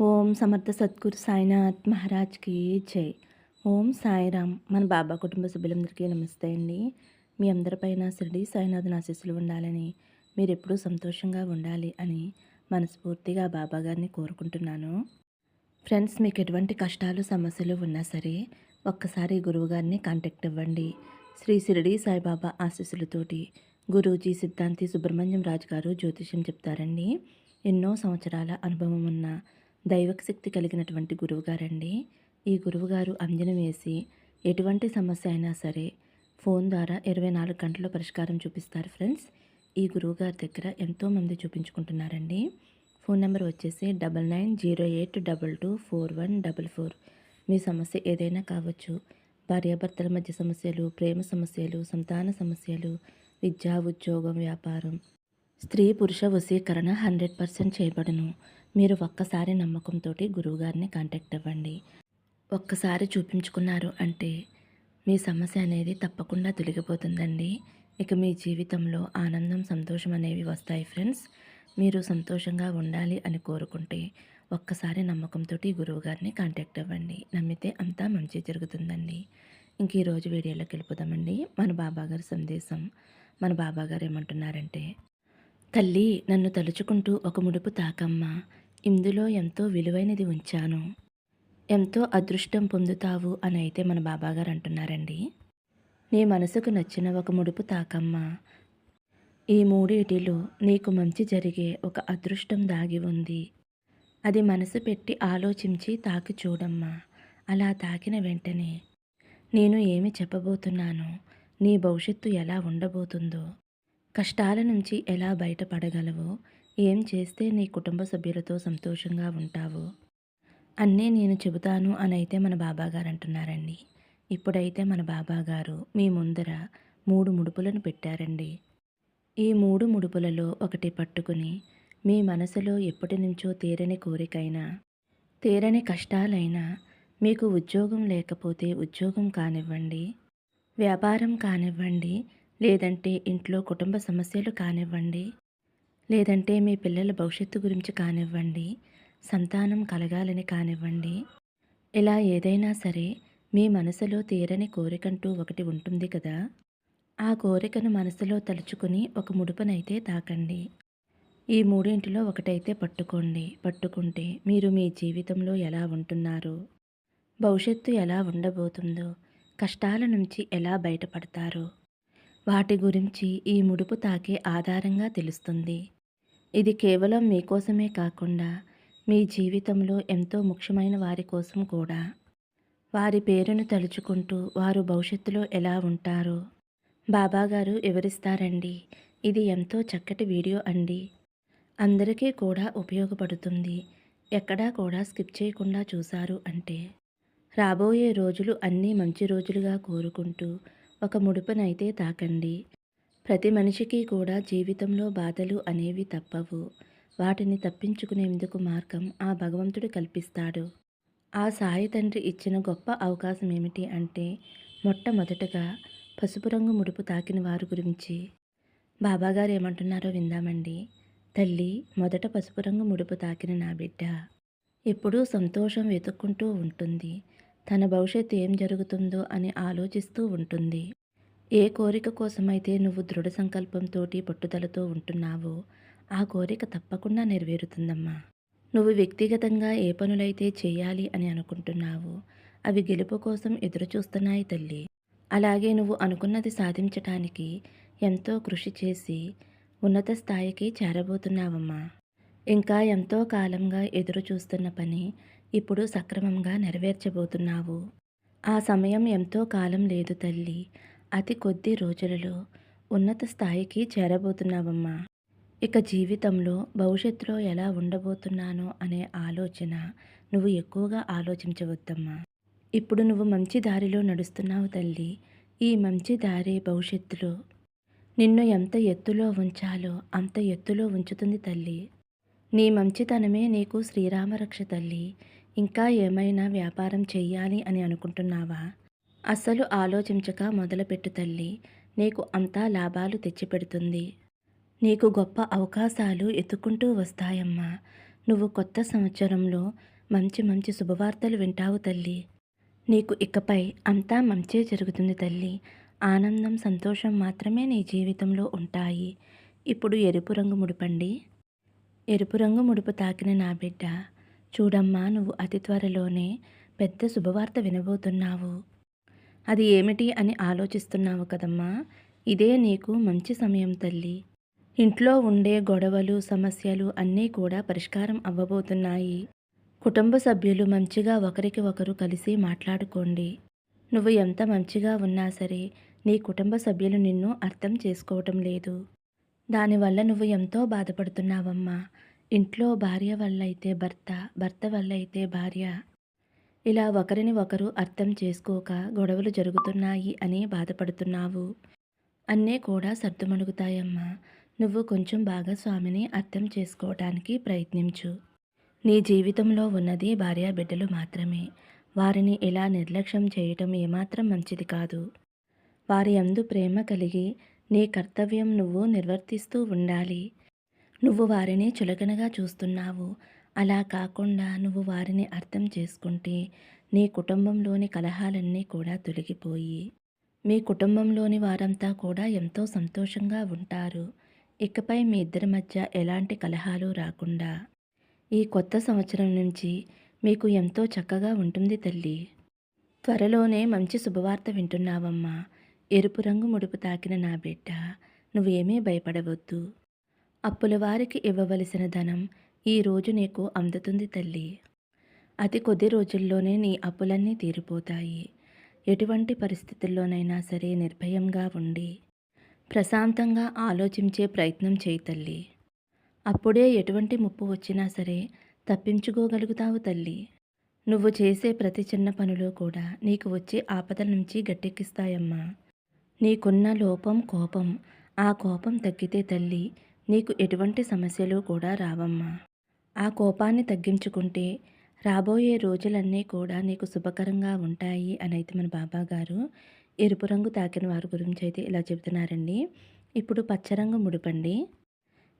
ఓం సమర్థ సద్గురు సాయినాథ్ మహారాజ్కి జై. ఓం సాయిరామ్. మన బాబా కుటుంబ సభ్యులందరికీ నమస్తే అండి. మీ అందరిపైన షిరిడి సాయినాథ్ ఆశీస్సులు ఉండాలని మీరు ఎప్పుడూ సంతోషంగా ఉండాలి అని మనస్ఫూర్తిగా బాబా గారిని కోరుకుంటున్నాను. ఫ్రెండ్స్ మీకు ఎటువంటి కష్టాలు సమస్యలు ఉన్నా సరే ఒక్కసారి గురువుగారిని కాంటాక్ట్ ఇవ్వండి శ్రీ షిరిడి సాయిబాబా ఆశీస్సులతోటి గురూజీ సిద్ధాంతి సుబ్రహ్మణ్యం రాజు గారు జ్యోతిష్యం చెప్తారండి. ఎన్నో సంవత్సరాల అనుభవం ఉన్న దైవక శక్తి కలిగినటువంటి గురువుగారండి. ఈ గురువుగారు అంజనం వేసి ఎటువంటి సమస్య అయినా సరే ఫోన్ ద్వారా ఇరవై నాలుగు గంటల్లో పరిష్కారం చూపిస్తారు ఫ్రెండ్స్. ఈ గురువుగారి దగ్గర ఎంతోమంది చూపించుకుంటున్నారండి. ఫోన్ నెంబర్ వచ్చేసి double nine zero eight double two four one double four. మీ సమస్య ఏదైనా కావచ్చు భార్యాభర్తల మధ్య సమస్యలు ప్రేమ సమస్యలు సంతాన సమస్యలు విద్యా ఉద్యోగం వ్యాపారం స్త్రీ పురుష వశీకరణ హండ్రెడ్ పర్సెంట్ చేయబడును. మీరు ఒక్కసారి నమ్మకంతో గురువుగారిని కాంటాక్ట్ అవ్వండి. ఒక్కసారి చూపించుకున్నారు అంటే మీ సమస్య అనేది తప్పకుండా తొలగిపోతుందండి. ఇక మీ జీవితంలో ఆనందం సంతోషం అనేవి వస్తాయి ఫ్రెండ్స్. మీరు సంతోషంగా ఉండాలి అని కోరుకుంటే ఒక్కసారి నమ్మకంతో గురువుగారిని కాంటాక్ట్ అవ్వండి. నమ్మితే అంతా మంచి జరుగుతుందండి. ఇంక ఈరోజు వీడియోలోకి వెళ్ళిపోదామండి. మన బాబాగారి సందేశం. మన బాబాగారు ఏమంటున్నారంటే తల్లి నన్ను తలుచుకుంటూ ఒక ముడుపు తాకమ్మా. ఇందులో ఎంతో విలువైనది ఉంచాను. ఎంతో అదృష్టం పొందుతావు అని అయితే మన బాబాగారు అంటున్నారండి. నీ మనసుకు నచ్చిన ఒక ముడుపు తాకమ్మా. ఈ మూడిటిలో నీకు మంచి జరిగే ఒక అదృష్టం దాగి ఉంది. అది మనసు పెట్టి ఆలోచించి తాకి చూడమ్మా. అలా తాకిన వెంటనే నేను ఏమి చెప్పబోతున్నానో నీ భవిష్యత్తు ఎలా ఉండబోతుందో కష్టాల నుంచి ఎలా బయటపడగలవో ఏం చేస్తే నీ కుటుంబ సభ్యులతో సంతోషంగా ఉంటావు అన్నీ నేను చెబుతాను అని అయితే మన బాబాగారు అంటున్నారండి. ఇప్పుడైతే మన బాబాగారు మీ ముందర మూడు ముడుపులను పెట్టారండి. ఈ మూడు ముడుపులలో ఒకటి పట్టుకుని మీ మనసులో ఎప్పటి నుంచో తీరని కోరికైనా తీరని కష్టాలైనా మీకు ఉద్యోగం లేకపోతే ఉద్యోగం కానివ్వండి వ్యాపారం కానివ్వండి లేదంటే ఇంట్లో కుటుంబ సమస్యలు కానివ్వండి లేదంటే మీ పిల్లల భవిష్యత్తు గురించి కానివ్వండి సంతానం కలగాలని కానివ్వండి ఇలా ఏదైనా సరే మీ మనసులో తీరని కోరికంటూ ఒకటి ఉంటుంది కదా. ఆ కోరికను మనసులో తలుచుకుని ఒక ముడుపునైతే తాకండి. ఈ మూడింటిలో ఒకటైతే పట్టుకోండి. పట్టుకుంటే మీరు మీ జీవితంలో ఎలా ఉంటున్నారు? భవిష్యత్తు ఎలా ఉండబోతుందో కష్టాల నుంచి ఎలా బయటపడతారో వాటి గురించి ఈ ముడుపు తాకే ఆధారంగా తెలుస్తుంది. ఇది కేవలం మీకోసమే కాకుండా మీ జీవితంలో ఎంతో ముఖ్యమైన వారి కోసం కూడా. వారి పేరును తలుచుకుంటూ వారు భవిష్యత్తులో ఎలా ఉంటారో బాబాగారు వివరిస్తారండి. ఇది ఎంతో చక్కటి వీడియో అండి. అందరికీ కూడా ఉపయోగపడుతుంది. ఎక్కడా కూడా స్కిప్ చేయకుండా చూశారు అంటే రాబోయే రోజులు అన్నీ మంచి రోజులుగా కోరుకుంటూ ఒక ముడుపునైతే తాకండి. ప్రతి మనిషికి కూడా జీవితంలో బాధలు అనేవి తప్పవు. వాటిని తప్పించుకునేందుకు మార్గం ఆ భగవంతుడు కల్పిస్తాడు. ఆ సాయి తండ్రి ఇచ్చిన గొప్ప అవకాశం ఏమిటి అంటే మొట్టమొదటగా పసుపు రంగు ముడుపు తాకిన వారి గురించి. బాబాగారు ఏమంటున్నారో విందామండి. తల్లి మొదట పసుపు రంగు ముడుపు తాకిన నా బిడ్డ. ఎప్పుడూ సంతోషం వెతుక్కుంటూ ఉంటుంది. తన భవిష్యత్తు ఏం జరుగుతుందో అని ఆలోచిస్తూ ఉంటుంది. ఏ కోరిక కోసమైతే నువ్వు దృఢ సంకల్పంతో పట్టుదలతో ఉంటున్నావో ఆ కోరిక తప్పకుండా నెరవేరుతుందమ్మా. నువ్వు వ్యక్తిగతంగా ఏ పనులైతే చేయాలి అని అనుకుంటున్నావో అవి గెలుపు కోసం ఎదురుచూస్తున్నాయి తల్లి. అలాగే నువ్వు అనుకున్నది సాధించటానికి ఎంతో కృషి చేసి ఉన్నత స్థాయికి చేరబోతున్నావమ్మా. ఇంకా ఎంతో కాలంగా ఎదురు చూస్తున్న పని ఇప్పుడు సక్రమంగా నెరవేర్చబోతున్నావు. ఆ సమయం ఎంతో కాలం లేదు తల్లి. అతి కొద్ది రోజులలో ఉన్నత స్థాయికి చేరబోతున్నావమ్మా. ఇక జీవితంలో భవిష్యత్తులో ఎలా ఉండబోతున్నానో అనే ఆలోచన నువ్వు ఎక్కువగా ఆలోచించవద్దమ్మా. ఇప్పుడు నువ్వు మంచి దారిలో నడుస్తున్నావు తల్లి. ఈ మంచి దారి భవిష్యత్తులో నిన్ను ఎంత ఎత్తులో ఉంచాలో అంత ఎత్తులో ఉంచుతుంది తల్లి. నీ మంచితనమే నీకు శ్రీరామరక్ష తల్లి. ఇంకా ఏమైనా వ్యాపారం చెయ్యాలి అని అనుకుంటున్నావా? అస్సలు ఆలోచించక మొదలుపెట్టు తల్లి. నీకు అంతా లాభాలు తెచ్చిపెడుతుంది. నీకు గొప్ప అవకాశాలు ఎత్తుకుంటూ వస్తాయమ్మా. నువ్వు కొత్త సంవత్సరంలో మంచి మంచి శుభవార్తలు వింటావు తల్లి. నీకు ఇకపై అంతా మంచే జరుగుతుంది తల్లి. ఆనందం సంతోషం మాత్రమే నీ జీవితంలో ఉంటాయి. ఇప్పుడు ఎరుపు రంగు ముడిపండి. ఎరుపు రంగు ముడుపు తాకిన నా బిడ్డ చూడమ్మా నువ్వు అతి త్వరలోనే పెద్ద శుభవార్త వినబోతున్నావు. అది ఏమిటి అని ఆలోచిస్తున్నావు కదమ్మా? ఇదే నీకు మంచి సమయం తల్లి. ఇంట్లో ఉండే గొడవలు సమస్యలు అన్నీ కూడా పరిష్కారం అవ్వబోతున్నాయి. కుటుంబ సభ్యులు మంచిగా ఒకరికి ఒకరు కలిసి మాట్లాడుకోండి. నువ్వు ఎంత మంచిగా ఉన్నా సరే నీ కుటుంబ సభ్యులు నిన్ను అర్థం చేసుకోవటం లేదు. దానివల్ల నువ్వు ఎంతో బాధపడుతున్నావమ్మా. ఇంట్లో భార్య వల్ల అయితే భర్త భర్త వల్ల అయితే భార్య. ఇలా ఒకరిని ఒకరు అర్థం చేసుకోక గొడవలు జరుగుతున్నాయి అని బాధపడుతున్నావు. అన్నీ కూడా సర్దుమణుగుతాయమ్మా. నువ్వు కొంచెం భాగస్వామిని అర్థం చేసుకోవటానికి ప్రయత్నించు. నీ జీవితంలో ఉన్నది భార్యా బిడ్డలు మాత్రమే. వారిని ఇలా నిర్లక్ష్యం చేయటం ఏమాత్రం మంచిది కాదు. వారి అందు ప్రేమ కలిగి నీ కర్తవ్యం నువ్వు నిర్వర్తిస్తూ ఉండాలి. నువ్వు వారిని చులకనగా చూస్తున్నావు. అలా కాకుండా నువ్వు వారిని అర్థం చేసుకుంటే నీ కుటుంబంలోని కలహాలన్నీ కూడా తొలగిపోయి మీ కుటుంబంలోని వారంతా కూడా ఎంతో సంతోషంగా ఉంటారు. ఇకపై మీ ఇద్దరి మధ్య ఎలాంటి కలహాలు రాకుండా ఈ కొత్త సంవత్సరం నుంచి మీకు ఎంతో చక్కగా ఉంటుంది తల్లి. త్వరలోనే మంచి శుభవార్త వింటున్నావమ్మా. ఎరుపు రంగు ముడుపు తాకిన నా బిడ్డ నువ్వేమీ భయపడవద్దు. అప్పుల వారికి ఇవ్వవలసిన ధనం ఈరోజు నీకు అందుతుంది తల్లి. అతి కొద్ది రోజుల్లోనే నీ అప్పులన్నీ తీరిపోతాయి. ఎటువంటి పరిస్థితుల్లోనైనా సరే నిర్భయంగా ఉండి ప్రశాంతంగా ఆలోచించే ప్రయత్నం చేయి తల్లి. అప్పుడే ఎటువంటి ముప్పు వచ్చినా సరే తప్పించుకోగలుగుతావు తల్లి. నువ్వు చేసే ప్రతి చిన్న పనిలో కూడా నీకు వచ్చే ఆపదల నుంచి గట్టెక్కిస్తాయమ్మా. నీకున్న లోపం కోపం ఆ కోపం తగ్గితే తల్లి నీకు ఎటువంటి సమస్యలు కూడా రావమ్మా. ఆ కోపాన్ని తగ్గించుకుంటే రాబోయే రోజులన్నీ కూడా నీకు శుభకరంగా ఉంటాయి అని అయితే మన బాబా గారు ఎరుపు రంగు తాకిన వారి గురించి అయితే ఇలా చెబుతున్నారండి. ఇప్పుడు పచ్చరంగు ముడిపండి.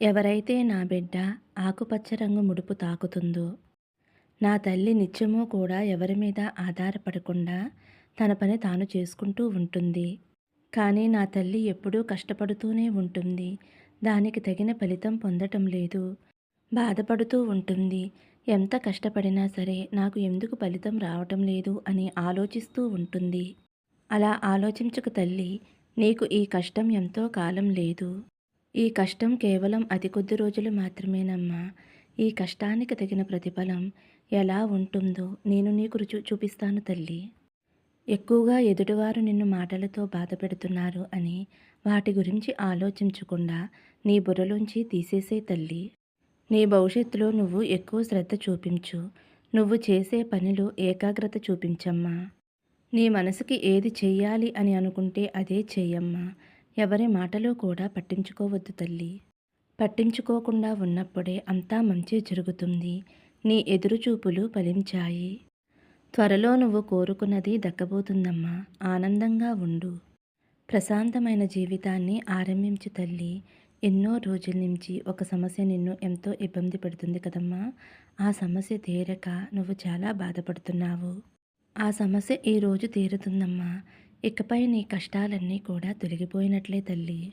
ఎవరైతే నా బిడ్డ ఆకుపచ్చ రంగు ముడుపు తాకుతుందో నా తల్లి నిత్యము కూడా ఎవరి మీద ఆధారపడకుండా తన పని తాను చేసుకుంటూ ఉంటుంది. కానీ నా తల్లి ఎప్పుడూ కష్టపడుతూనే ఉంటుంది. దానికి తగిన ఫలితం పొందటం లేదు. బాధపడుతూ ఉంటుంది. ఎంత కష్టపడినా సరే నాకు ఎందుకు ఫలితం రావటం లేదు అని ఆలోచిస్తూ ఉంటుంది. అలా ఆలోచించక తల్లి నీకు ఈ కష్టం ఎంతో కాలం లేదు. ఈ కష్టం కేవలం అతి కొద్ది రోజులు మాత్రమేనమ్మా. ఈ కష్టానికి తగిన ప్రతిఫలం ఎలా ఉంటుందో నేను నీకు రుచి చూపిస్తాను తల్లి. ఎక్కువగా ఎదుటివారు నిన్ను మాటలతో బాధ పెడుతున్నారు అని వాటి గురించి ఆలోచించకుండా నీ బుర్రలోంచి తీసేసే తల్లి. నీ భవిష్యత్తులో నువ్వు ఎక్కువ శ్రద్ధ చూపించు. నువ్వు చేసే పనిలో ఏకాగ్రత చూపించమ్మా. నీ మనసుకి ఏది చెయ్యాలి అని అనుకుంటే అదే చెయ్యమ్మా. ఎవరి మాటలో కూడా పట్టించుకోవద్దు తల్లి. పట్టించుకోకుండా ఉన్నప్పుడే అంతా మంచి జరుగుతుంది. నీ ఎదురుచూపులు ఫలించాయి. త్వరలో నువ్వు కోరుకున్నది దక్కబోతుందమ్మా. ఆనందంగా ఉండు. ప్రశాంతమైన జీవితాన్ని ఆరంభించు తల్లి. ఎన్నో రోజుల నుంచి ఒక సమస్య నిన్ను ఎంతో ఇబ్బంది పెడుతుంది కదమ్మా. ఆ సమస్య తీరక నువ్వు చాలా బాధపడుతున్నావు. ఆ సమస్య ఈ రోజు తీరుతుందమ్మా. ఇకపై నీ కష్టాలన్నీ కూడా తొలగిపోయినట్లే తల్లి.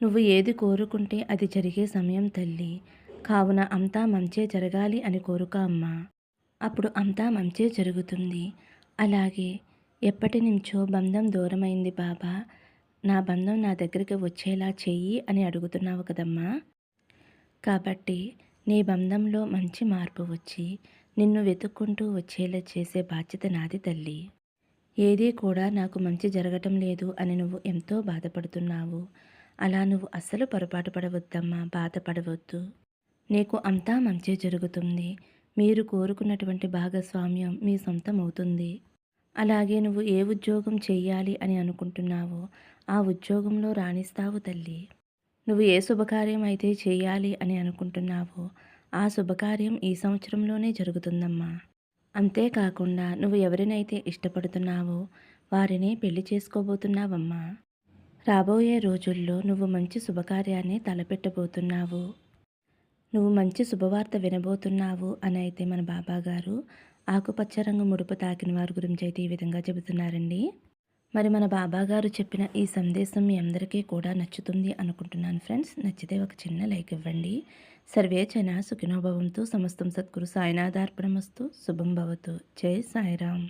నువ్వు ఏది కోరుకుంటే అది జరిగే సమయం తల్లి. కావున అంతా మంచే జరగాలి అని కోరుక అమ్మా. అప్పుడు అంతా మంచే జరుగుతుంది. అలాగే ఎప్పటి నుంచో బంధం దూరమైంది బాబా. నా బంధం నా దగ్గరికి వచ్చేలా చెయ్యి అని అడుగుతున్నావు కదమ్మా. కాబట్టి నీ బంధంలో మంచి మార్పు వచ్చి నిన్ను వెతుక్కుంటూ వచ్చేలా చేసే బాధ్యత నాది తల్లి. ఏదీ కూడా నాకు మంచి జరగటం లేదు అని నువ్వు ఎంతో బాధపడుతున్నావు. అలా నువ్వు అస్సలు పొరపాటు పడవద్దమ్మా బాధపడవద్దు. నీకు అంతా మంచి జరుగుతుంది. మీరు కోరుకున్నటువంటి భాగస్వామ్యం మీ సొంతం అవుతుంది అలాగే నువ్వు ఏ ఉద్యోగం చెయ్యాలి అని అనుకుంటున్నావో ఆ ఉద్యోగంలో రాణిస్తావు తల్లి. నువ్వు ఏ శుభకార్యం అయితే చేయాలి అని అనుకుంటున్నావో ఆ శుభకార్యం ఈ సంవత్సరంలోనే జరుగుతుందమ్మా. అంతేకాకుండా నువ్వు ఎవరినైతే ఇష్టపడుతున్నావో వారిని పెళ్ళి చేసుకోబోతున్నావమ్మా. రాబోయే రోజుల్లో నువ్వు మంచి శుభకార్యాన్ని తలపెట్టబోతున్నావు. నువ్వు మంచి శుభవార్త వినబోతున్నావు అని అయితే మన బాబాగారు ఆకుపచ్చ రంగు ముడుపు తాకిన వారి గురించి అయితే ఈ విధంగా చెబుతున్నారండి. మరి మన బాబా గారు చెప్పిన ఈ సందేశం మీ అందరికీ కూడా నచ్చుతుంది అనుకుంటున్నాను ఫ్రెండ్స్. నచ్చితే ఒక చిన్న లైక్ ఇవ్వండి. సర్వే చైనా సుఖినోభవంతు సమస్తం సద్గురు సాయినాథార్పణమస్తు. శుభం భవతు. జై సాయిరామ్.